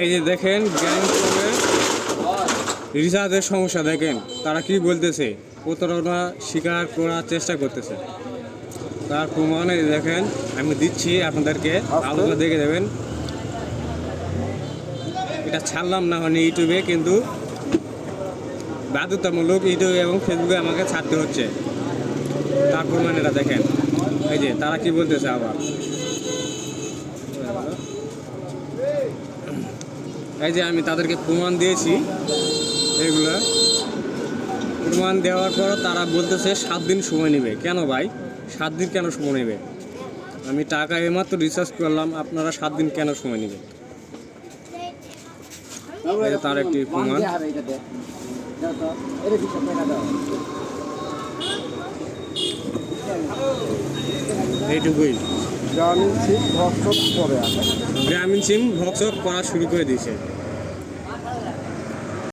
এই যে দেখেন গ্যাংটংয়ে রিচার্জের সমস্যা দেখেন তারা কি বলতেছে? প্রতারণা স্বীকার করার চেষ্টা করতেছে। তার প্রমাণ এই দেখেন আমি দিচ্ছি আপনাদেরকে ভালো করে দেখে দেবেন। এটা ছাড়লাম না মানে ইউটিউবে কিন্তু বাধ্যতামূলক ইউটিউবে এবং ফেসবুকে আমাকে ছাড়তে হচ্ছে। তার প্রমাণ এটা দেখেন। এই যে তারা কি বলতেছে আবার? এই যে আমি তাদেরকে প্রমাণ দিয়েছি এগুলা। প্রমাণ দেওয়ার পর তারা বলতেছে সাত দিন সময় নেবে। কেন ভাই? সাত দিন কেন সময় নেবে? আমি টাকা এইমাত্র রিচার্জ করলাম আপনারা সাত দিন কেন সময় নেবে তার একটি প্রমাণ। এইটুকুই। গ্রামীণ সিম ভক্ত করে আসে। গ্রামীণ সিম ভক্সক করা শুরু করে দিয়েছে।